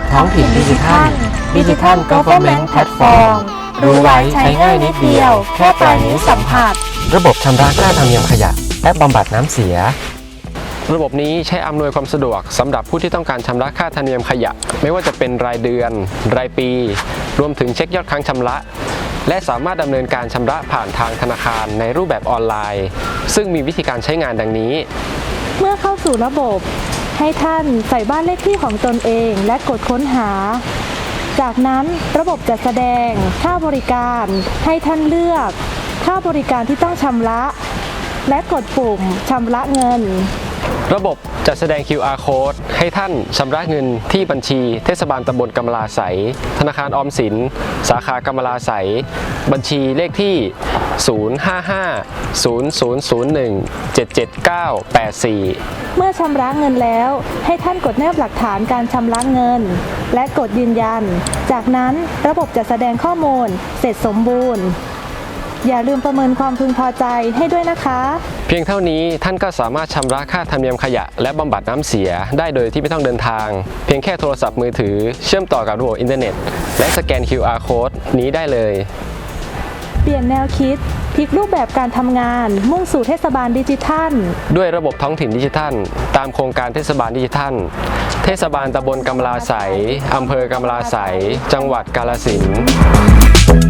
บบท้องถิ่นดิจิทัลดิจิทัล Government Platform รู้ไว้ใช้ง่ายนิดเดียว แค่ปลายนิ้วสัมผัส ระบบชำระค่าธรรมเนียมขยะ และบำบัดน้ำเสีย ระบบนี้ใช้อำนวยความสะดวกสำหรับผู้ที่ต้องการชำระค่าธรรมเนียมขยะ ไม่ว่าจะเป็นรายเดือน รายปี รวมถึงเช็คยอดค้างชำระและสามารถดำเนินการชำระผ่านทางธนาคารในรูปแบบออนไลน์ ซึ่งมีวิธีการใช้งานดังนี้ เมื่อเข้าสู่ระบบ ให้ท่านใส่บ้านเลขที่ของตนเองและกดค้นหา จากนั้นระบบจะแสดงค่าบริการให้ท่านเลือก ค่าบริการที่ต้องชำระ และกดปุ่มชำระเงิน ระบบจะแสดง QR code ให้ท่านชำระเงินที่บัญชี เทศบาลตำบลกำมะลาไสธนาคารออมสิน สาขากำมะลาไสบัญชีเลขที่ 055-0001-77984 เมื่อชำระเงินแล้ว ให้ท่านกดแนบหลักฐานการชำระเงิน และกดยืนยัน จากนั้นระบบจะแสดงข้อมูล เสร็จสมบูรณ์ อย่าลืมประเมินความพึงพอใจให้ด้วยนะคะ เพียงเท่านี้ท่านก็สามารถชำระค่าธรรมเนียมขยะ และบำบัดน้ำเสียได้โดยที่ไม่ต้องเดินทาง เพียงแค่โทรศัพท์มือถือ เชื่อมต่อกับระบบอินเทอร์เน็ต และสแกน QR code นี้ได้เลย เปลี่ยนแนวคิดพลิกรูปแบบการทำงาน มุ่งสู่เทศบาลดิจิทัล ด้วยระบบท้องถิ่นดิจิทัล ตามโครงการเทศบาลดิจิทัล เทศบาลตำบลกำลาใสยอำเภอกำลาใสยจังหวัดกาฬสินธุ์